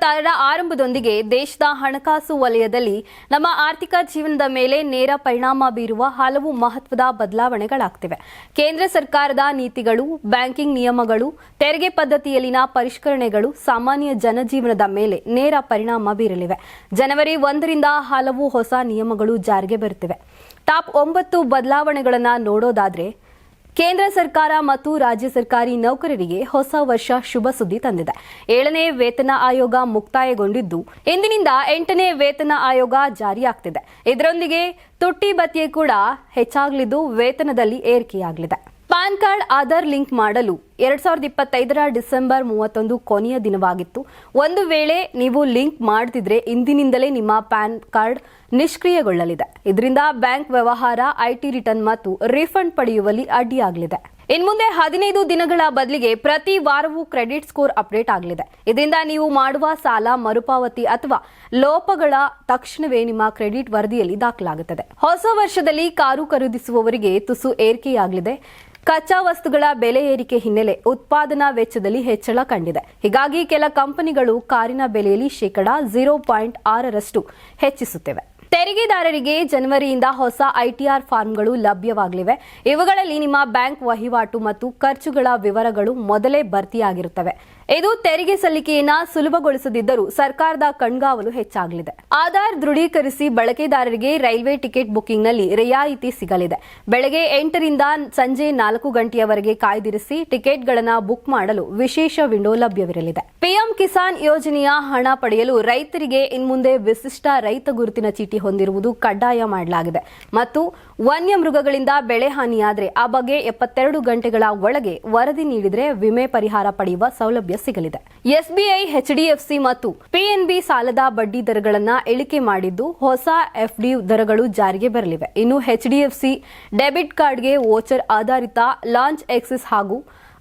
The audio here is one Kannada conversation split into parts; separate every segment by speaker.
Speaker 1: ಇಪ್ಪತ್ತಾರರ ಆರಂಭದೊಂದಿಗೆ ದೇಶದ ಹಣಕಾಸು ವಲಯದಲ್ಲಿ ನಮ್ಮ ಆರ್ಥಿಕ ಜೀವನದ ಮೇಲೆ ನೇರ ಪರಿಣಾಮ ಬೀರುವ ಹಲವು ಮಹತ್ವದ ಬದಲಾವಣೆಗಳಾಗ್ತಿವೆ. ಕೇಂದ್ರ ಸರ್ಕಾರದ ನೀತಿಗಳು, ಬ್ಯಾಂಕಿಂಗ್ ನಿಯಮಗಳು, ತೆರಿಗೆ ಪದ್ಧತಿಯಲ್ಲಿನ ಪರಿಷ್ಕರಣೆಗಳು ಸಾಮಾನ್ಯ ಜನಜೀವನದ ಮೇಲೆ ನೇರ ಪರಿಣಾಮ ಬೀರಲಿವೆ. ಜನವರಿ ಒಂದರಿಂದ ಹಲವು ಹೊಸ ನಿಯಮಗಳು ಜಾರಿಗೆ ಬರುತ್ತಿವೆ. ಟಾಪ್ ಒಂಬತ್ತು ಬದಲಾವಣೆಗಳನ್ನು ನೋಡೋದಾದ್ರೆ ಕೇಂದ್ರ ಸರ್ಕಾರ ಮತ್ತು ರಾಜ್ಯ ಸರ್ಕಾರಿ ನೌಕರರಿಗೆ ಹೊಸ ವರ್ಷ ಶುಭ ಸುದ್ದಿ ತಂದಿದೆ. ಏಳನೇ ವೇತನ ಆಯೋಗ ಮುಕ್ತಾಯಗೊಂಡಿದ್ದು, ಇಂದಿನಿಂದ ಎಂಟನೇ ವೇತನ ಆಯೋಗ ಜಾರಿಯಾಗ್ತಿದೆ. ಇದರೊಂದಿಗೆ ತುಟ್ಟಿ ಭತ್ಯೆ ಕೂಡ ಹೆಚ್ಚಾಗಲಿದ್ದು, ವೇತನದಲ್ಲಿ ಏರಿಕೆಯಾಗಲಿದೆ. ಪಾನ್ ಕಾರ್ಡ್, ಆಧಾರ್ ಲಿಂಕ್ ಮಾಡಲು ಎರಡ್ ಸಾವಿರದ ಇಪ್ಪತ್ತೈದರ ಡಿಸೆಂಬರ್ ಮೂವತ್ತೊಂದು ಕೊನೆಯ ದಿನವಾಗಿತ್ತು. ಒಂದು ವೇಳೆ ನೀವು ಲಿಂಕ್ ಮಾಡ್ತಿದ್ರೆ ಇಂದಿನಿಂದಲೇ ನಿಮ್ಮ ಪ್ಯಾನ್ ಕಾರ್ಡ್ ನಿಷ್ಕ್ರಿಯಗೊಳ್ಳಲಿದೆ. ಇದರಿಂದ ಬ್ಯಾಂಕ್ ವ್ಯವಹಾರ, ಐಟಿ ರಿಟರ್ನ್ ಮತ್ತು ರಿಫಂಡ್ ಪಡೆಯುವಲ್ಲಿ ಅಡ್ಡಿಯಾಗಲಿದೆ. ಇನ್ಮುಂದೆ ಹದಿನೈದು ದಿನಗಳ ಬದಲಿಗೆ ಪ್ರತಿ ವಾರವೂ ಕ್ರೆಡಿಟ್ ಸ್ಕೋರ್ ಅಪ್ಡೇಟ್ ಆಗಲಿದೆ. ಇದರಿಂದ ನೀವು ಮಾಡುವ ಸಾಲ ಮರುಪಾವತಿ ಅಥವಾ ಲೋಪಗಳ ತಕ್ಷಣವೇ ನಿಮ್ಮ ಕ್ರೆಡಿಟ್ ವರದಿಯಲ್ಲಿ ದಾಖಲಾಗುತ್ತದೆ. ಹೊಸ ವರ್ಷದಲ್ಲಿ ಕಾರು ಖರೀದಿಸುವವರಿಗೆ ತುಸು ಏರಿಕೆಯಾಗಲಿದೆ. ಕಚ್ಚಾ ವಸ್ತುಗಳ ಬೆಲೆ ಏರಿಕೆ ಹಿನ್ನೆಲೆ ಉತ್ಪಾದನಾ ವೆಚ್ಚದಲ್ಲಿ ಹೆಚ್ಚಳ ಕಂಡಿದೆ. ಹೀಗಾಗಿ ಕೆಲ ಕಂಪನಿಗಳು ಕಾರಿನ ಬೆಲೆಯಲ್ಲಿ ಶೇಕಡಾ ಝೀರೋ ಪಾಯಿಂಟ್ ಆರರಷ್ಟು ಹೆಚ್ಚಿಸುತ್ತಿವೆ. ತೆರಿಗೆದಾರರಿಗೆ ಜನವರಿಯಿಂದ ಹೊಸ ಐಟಿಆರ್ ಫಾರ್ಮ್ಗಳು ಲಭ್ಯವಾಗಲಿವೆ. ಇವುಗಳಲ್ಲಿ ನಿಮ್ಮ ಬ್ಯಾಂಕ್ ವಹಿವಾಟು ಮತ್ತು ಖರ್ಚುಗಳ ವಿವರಗಳು ಮೊದಲೇ ಭರ್ತಿಯಾಗಿರುತ್ತವೆ. ಇದು ತೆರಿಗೆ ಸಲ್ಲಿಕೆಯನ್ನ ಸುಲಭಗೊಳಿಸದಿದ್ದರೂ ಸರ್ಕಾರದ ಕಣ್ಗಾವಲು ಹೆಚ್ಚಾಗಲಿದೆ. ಆಧಾರ್ ದೃಢೀಕರಿಸಿ ಬಳಕೆದಾರರಿಗೆ ರೈಲ್ವೆ ಟಿಕೆಟ್ ಬುಕ್ಕಿಂಗ್ನಲ್ಲಿ ರಿಯಾಯಿತಿ ಸಿಗಲಿದೆ. ಬೆಳಗ್ಗೆ ಎಂಟರಿಂದ ಸಂಜೆ ನಾಲ್ಕು ಗಂಟೆಯವರೆಗೆ ಕಾಯ್ದಿರಿಸಿ ಟಿಕೆಟ್ಗಳನ್ನು ಬುಕ್ ಮಾಡಲು ವಿಶೇಷ ವಿಂಡೋ ಲಭ್ಯವಿರಲಿದೆ. ಪಿಎಂ ಕಿಸಾನ್ ಯೋಜನೆಯ ಹಣ ಪಡೆಯಲು ರೈತರಿಗೆ ಇನ್ಮುಂದೆ ವಿಶಿಷ್ಟ ರೈತ ಗುರುತಿನ ಚೀಟಿ ಹೊಂದಿರುವುದು ಕಡ್ಡಾಯ ಮಾಡಲಾಗಿದೆ. ಮತ್ತು ವನ್ಯ ಮೃಗಗಳಿಂದ ಬೆಳೆ ಹಾನಿಯಾದರೆ ಆ ಬಗ್ಗೆ ಎಪ್ಪತ್ತೆರಡು ಗಂಟೆಗಳ ಒಳಗೆ ವರದಿ ನೀಡಿದರೆ ವಿಮೆ ಪರಿಹಾರ ಪಡೆಯುವ ಸೌಲಭ್ಯ ಸಿಗಲಿದೆ. ಎಸ್ಬಿಐ ಎಚ್ಡಿಎಫ್ಸಿ ಮತ್ತು ಪಿಎನ್ಬಿ ಸಾಲದ ಬಡ್ಡಿ ದರಗಳನ್ನು ಇಳಿಕೆ ಮಾಡಿದ್ದು ಹೊಸ ಎಫ್ಡಿ ದರಗಳು ಜಾರಿಗೆ ಬರಲಿವೆ. ಇನ್ನು ಎಚ್ಡಿಎಫ್ಸಿ ಡೆಬಿಟ್ ಕಾರ್ಡ್ಗೆ ವೋಚರ್ ಆಧಾರಿತ ಲಾಂಚ್ ಎಕ್ಸಿಸ್ ಹಾಗೂ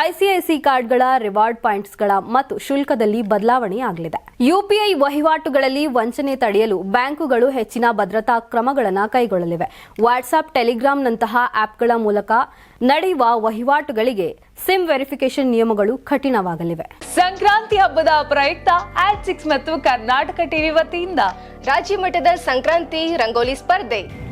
Speaker 1: ಐಸಿಐಸಿ ಕಾರ್ಡ್ಗಳ ರಿವಾರ್ಡ್ ಪಾಯಿಂಟ್ಸ್ಗಳ ಮತ್ತು ಶುಲ್ಕದಲ್ಲಿ ಬದಲಾವಣೆ ಆಗಲಿದೆ. ಯುಪಿಐ ವಹಿವಾಟುಗಳಲ್ಲಿ ವಂಚನೆ ತಡೆಯಲು ಬ್ಯಾಂಕುಗಳು ಹೆಚ್ಚಿನ ಭದ್ರತಾ ಕ್ರಮಗಳನ್ನು ಕೈಗೊಳ್ಳಲಿವೆ. ವಾಟ್ಸ್ಆಪ್ ಟೆಲಿಗ್ರಾಂನಂತಹ ಆಪ್ಗಳ ಮೂಲಕ ನಡೆಯುವ ವಹಿವಾಟುಗಳಿಗೆ ಸಿಮ್ ವೆರಿಫಿಕೇಶನ್ ನಿಯಮಗಳು ಕಠಿಣವಾಗಲಿವೆ.
Speaker 2: ಸಂಕ್ರಾಂತಿ ಹಬ್ಬದ ಪ್ರಯುಕ್ತ ಆಡ್ ಸಿಕ್ಸ್ ಮತ್ತು ಕರ್ನಾಟಕ ಟಿವಿ ವತಿಯಿಂದ
Speaker 3: ರಾಜ್ಯ ಮಟ್ಟದ ಸಂಕ್ರಾಂತಿ ರಂಗೋಲಿ ಸ್ಪರ್ಧೆ.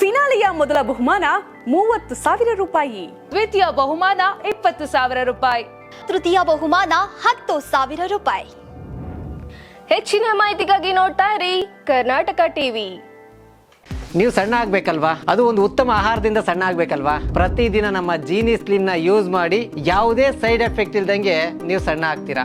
Speaker 4: ಫಿನಾಲೆಯ ಮೊದಲ ಬಹುಮಾನ ಮೂವತ್ತು ಸಾವಿರ ರೂಪಾಯಿ.
Speaker 2: ದ್ವಿತೀಯ ಬಹುಮಾನ ಇಪ್ಪತ್ತು ಸಾವಿರ ರೂಪಾಯಿ.
Speaker 3: ತೃತೀಯ ಬಹುಮಾನ ಹತ್ತು ಸಾವಿರ ರೂಪಾಯಿ. ಹೆಚ್ಚಿನ ಮಾಹಿತಿಗಾಗಿ ನೋಡ್ತಾ ಇರಿ ಕರ್ನಾಟಕ ಟಿವಿ.
Speaker 5: ನೀವು ಸಣ್ಣ ಆಗ್ಬೇಕಲ್ವಾ? ಅದು ಒಂದು ಉತ್ತಮ ಆಹಾರದಿಂದ ಸಣ್ಣ ಆಗ್ಬೇಕಲ್ವಾ? ಪ್ರತಿದಿನ ನಮ್ಮ ಜೀನಿ ನ ಯೂಸ್ ಮಾಡಿ ಯಾವುದೇ ಸೈಡ್ ಎಫೆಕ್ಟ್ ಇಲ್ದಂಗೆ ನೀವು ಸಣ್ಣ ಆಗ್ತೀರಾ?